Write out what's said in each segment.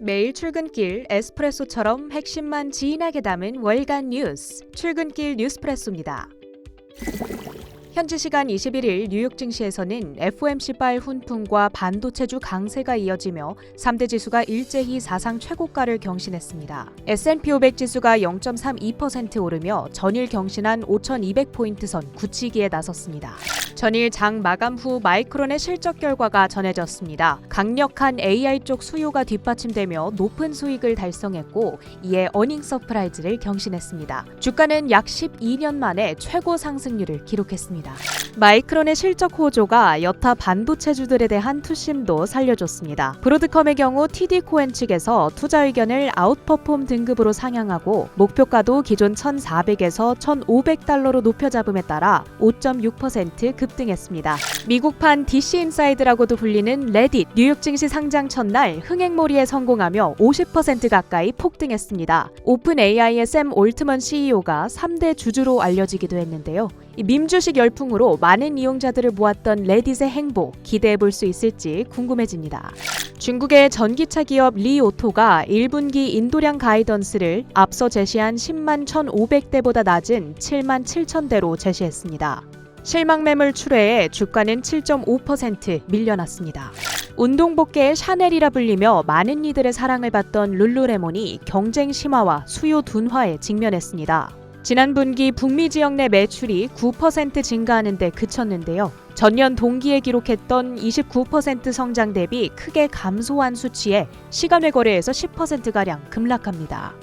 매일 출근길 에스프레소처럼 핵심만 진하게 담은 월간 뉴스 출근길 뉴스프레소입니다. 현지 시간 21일 뉴욕 증시에서는 FOMC 빨 훈풍과 반도체주 강세가 이어지며 3대 지수가 일제히 사상 최고가를 경신했습니다. S&P 500 지수가 0.32% 오르며 전일 경신한 5,200포인트 선 굳히기에 나섰습니다. 전일 장 마감 후 마이크론의 실적 결과가 전해졌습니다. 강력한 AI 쪽 수요가 뒷받침되며 높은 수익을 달성했고 이에 어닝 서프라이즈를 경신했습니다. 주가는 약 12년 만에 최고 상승률을 기록했습니다. 마이크론의 실적 호조가 여타 반도체주들에 대한 투심도 살려줬습니다. 브로드컴의 경우 TD 코엔 측에서 투자 의견을 아웃퍼폼 등급으로 상향하고 목표가도 기존 1,400에서 1,500달러로 높여 잡음에 따라 5.6% 급등했습니다. 미국판 DC 인사이드라고도 불리는 레딧 뉴욕 증시 상장 첫날 흥행몰이에 성공하며 50% 가까이 폭등했습니다. 오픈 AI의 샘 올트먼 CEO가 3대 주주로 알려지기도 했는데요. 이 밈주식 열풍으로 많은 이용자들을 모았던 레딧의 행보 기대해 볼 수 있을지 궁금해집니다. 중국의 전기차 기업 리오토가 1분기 인도량 가이던스를 앞서 제시한 10만 1,500대보다 낮은 7만 7천대로 제시했습니다. 실망 매물 출회에 주가는 7.5% 밀려났습니다. 운동복계의 샤넬이라 불리며 많은 이들의 사랑을 받던 룰루레몬이 경쟁 심화와 수요 둔화에 직면했습니다. 지난 분기 북미 지역 내 매출이 9% 증가하는 데 그쳤는데요. 전년 동기에 기록했던 29% 성장 대비 크게 감소한 수치에 시간외 거래에서 10%가량 급락합니다.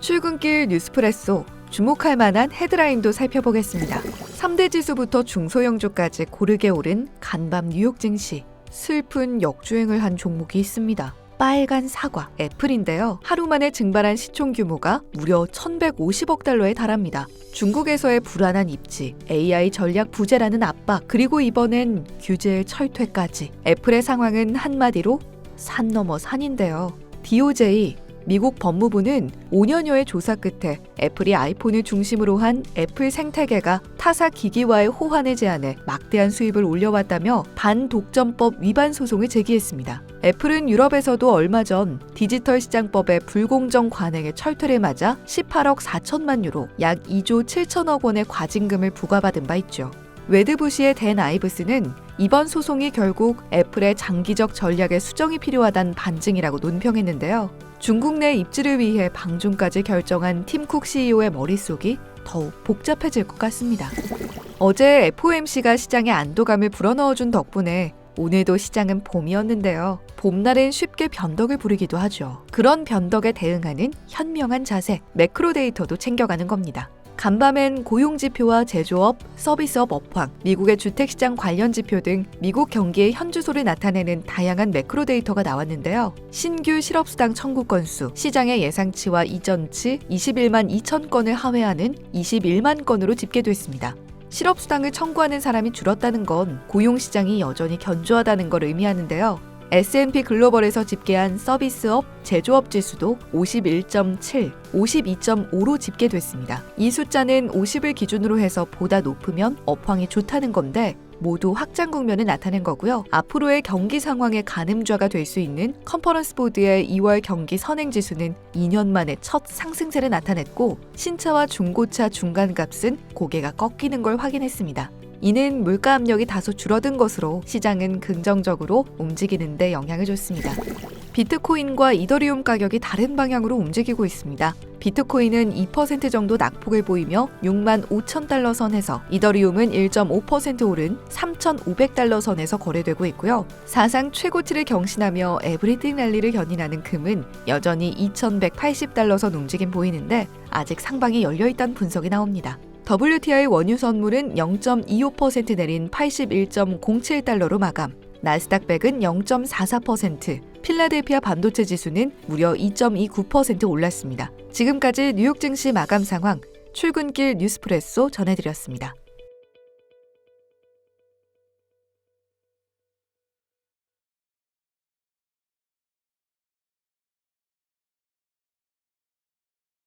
출근길 뉴스프레소 주목할 만한 헤드라인도 살펴보겠습니다. 3대 지수부터 중소형주까지 고르게 오른 간밤 뉴욕 증시. 슬픈 역주행을 한 종목이 있습니다. 빨간 사과, 애플인데요. 하루 만에 증발한 시총 규모가 무려 1,150억 달러에 달합니다. 중국에서의 불안한 입지, AI 전략 부재라는 압박, 그리고 이번엔 규제의 철퇴까지. 애플의 상황은 한마디로 산 넘어 산인데요. DOJ, 미국 법무부는 5년여의 조사 끝에 애플이 아이폰을 중심으로 한 애플 생태계가 타사 기기와의 호환을 제한해 막대한 수입을 올려왔다며 반독점법 위반 소송을 제기했습니다. 애플은 유럽에서도 얼마 전 디지털 시장법의 불공정 관행의 철퇴를 맞아 18억 4천만 유로, 약 2조 7천억 원의 과징금을 부과받은 바 있죠. 웨드부시의 댄 아이브스는 이번 소송이 결국 애플의 장기적 전략의 수정이 필요하다는 반증이라고 논평했는데요. 중국 내 입지를 위해 방중까지 결정한 팀쿡 CEO의 머릿속이 더욱 복잡해질 것 같습니다. 어제 FOMC가 시장에 안도감을 불어넣어준 덕분에 오늘도 시장은 봄이었는데요. 봄날엔 쉽게 변덕을 부리기도 하죠. 그런 변덕에 대응하는 현명한 자세, 매크로 데이터도 챙겨가는 겁니다. 간밤엔 고용지표와 제조업, 서비스업 업황, 미국의 주택시장 관련 지표 등 미국 경기의 현주소를 나타내는 다양한 매크로 데이터가 나왔는데요. 신규 실업수당 청구 건수, 시장의 예상치와 이전치 21만 2천 건을 하회하는 21만 건으로 집계됐습니다. 실업수당을 청구하는 사람이 줄었다는 건 고용시장이 여전히 견조하다는 걸 의미하는데요. S&P 글로벌에서 집계한 서비스업, 제조업 지수도 51.7, 52.5로 집계됐습니다. 이 숫자는 50을 기준으로 해서 보다 높으면 업황이 좋다는 건데 모두 확장 국면을 나타낸 거고요. 앞으로의 경기 상황의 가늠좌가 될 수 있는 컨퍼런스 보드의 2월 경기 선행 지수는 2년 만에 첫 상승세를 나타냈고 신차와 중고차 중간값은 고개가 꺾이는 걸 확인했습니다. 이는 물가 압력이 다소 줄어든 것으로 시장은 긍정적으로 움직이는데 영향을 줬습니다. 비트코인과 이더리움 가격이 다른 방향으로 움직이고 있습니다. 비트코인은 2% 정도 낙폭을 보이며 6만 5천 달러 선에서 이더리움은 1.5% 오른 3,500달러 선에서 거래되고 있고요. 사상 최고치를 경신하며 에브리띵 랠리를 견인하는 금은 여전히 2,180달러 선 움직임 보이는데 아직 상방이 열려 있다는 분석이 나옵니다. WTI 원유 선물은 0.25% 내린 81.07달러로 마감. 나스닥 백은 0.44%, 필라델피아 반도체 지수는 무려 2.29% 올랐습니다. 지금까지 뉴욕 증시 마감 상황 출근길 뉴스프레소 전해드렸습니다.